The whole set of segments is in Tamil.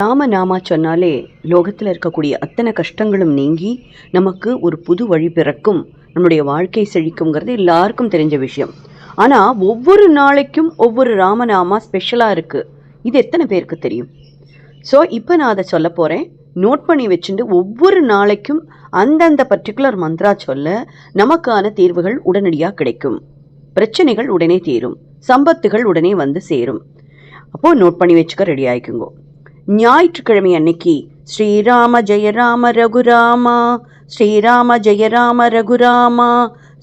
ராம நாமா சொன்னாலே லோகத்தில் இருக்கக்கூடிய அத்தனை கஷ்டங்களும் நீங்கி நமக்கு ஒரு புது வழி பிறக்கும். நம்முடைய வாழ்க்கை செழிக்குங்கிறது எல்லாருக்கும் தெரிஞ்ச விஷயம். ஆனால் ஒவ்வொரு நாளைக்கும் ஒவ்வொரு ராமநாமா ஸ்பெஷலாக இருக்குது இது எத்தனை பேருக்கு தெரியும்? ஸோ இப்போ நான் அதை சொல்ல போகிறேன் நோட் பண்ணி வச்சுட்டு ஒவ்வொரு நாளைக்கும் அந்தந்த பர்டிகுலர் மந்த்ரா சொல்ல நமக்கான தீர்வுகள் உடனடியாக கிடைக்கும். பிரச்சனைகள் உடனே தீரும். சம்பத்துகள் உடனே வந்து சேரும். அப்போது நோட் பண்ணி வச்சுக்க ரெடி ஆகிக்குங்கோ ஞாயிற்றுக்கிழமை அன்னைக்கு ஸ்ரீராம ஜெய ராம ரகுராமா ஸ்ரீராம ஜெய ராம ரகுராமா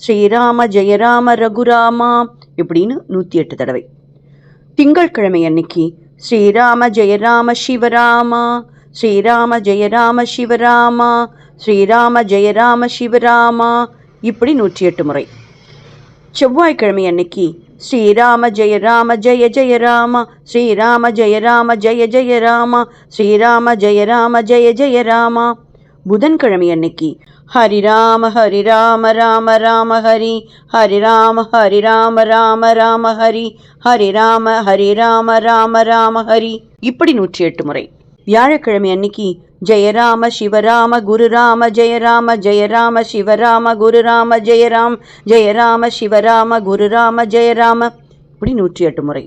ஸ்ரீராம ஜெய ராம ரகுராமா இப்படின்னு நூற்றி எட்டு தடவை. திங்கட்கிழமை அன்னைக்கு ஸ்ரீராம ஜெய ராம சிவராமா ஸ்ரீராம ஜெய ராம சிவராமா ஸ்ரீராம ஜெய ராம சிவராமா இப்படி நூற்றி எட்டு முறை. செவ்வாய்க்கிழமை அன்னைக்கு ஸ்ரீராம ஜெய ராம ஜெய ஜெய ராம. ஸ்ரீராம ஜெய ராம ஜெய ஜெய ராம. ஸ்ரீராம ஜெய ராம ஜெய ஜெய ராமா. புதன்கிழமை அன்னைக்கு ஹரி ராம ஹரி ராம ராம ராம ஹரி. ஹரி ராம ஹரி ராம ராம ராம ஹரி. ஹரி ராம ஹரி ராம ராம ராம ஹரி. இப்படி நூற்றி எட்டு முறை. வியாழக்கிழமை அன்னைக்கு ஜெயராம சிவராம குருராம ஜெயராம ஜெயராம சிவராம குருராம ஜெயராம் ஜெயராம சிவராம குருராம ஜெயராம இப்படி நூற்றி எட்டு முறை.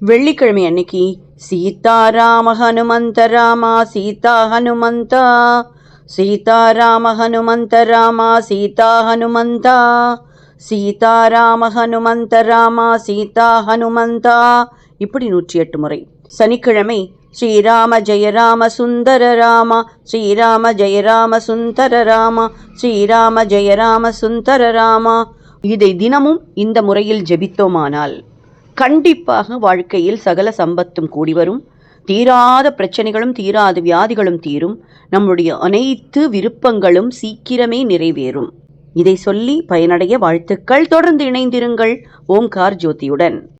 வெள்ளிக்கிழமை அன்னைக்கு சீதாராம ஹனுமந்த ராமா சீதா ஹனுமந்தா சீதாராம ஹனுமந்த ராமா சீதா ஹனுமந்தா சீதாராம ஹனுமந்த ராமா சீதா ஹனுமந்தா இப்படி நூற்றி எட்டு முறை. சனிக்கிழமை ஸ்ரீராம ஜெய ராம சுந்தர ராமா ஸ்ரீராம ஜெய ராம சுந்தர ராமா ஸ்ரீராம ஜெய ராம சுந்தர ராமா. இதை தினமும் இந்த முறையில் ஜெபித்தோமானால் கண்டிப்பாக வாழ்க்கையில் சகல சம்பத்தும் கூடி வரும். தீராத பிரச்சனைகளும் தீராத வியாதிகளும் தீரும். நம்முடைய அனைத்து விருப்பங்களும் சீக்கிரமே நிறைவேறும். இதை சொல்லி பயனடைய வாழ்த்துக்கள். தொடர்ந்து இணைந்திருங்கள் ஓம்கார் ஜோதியுடன்.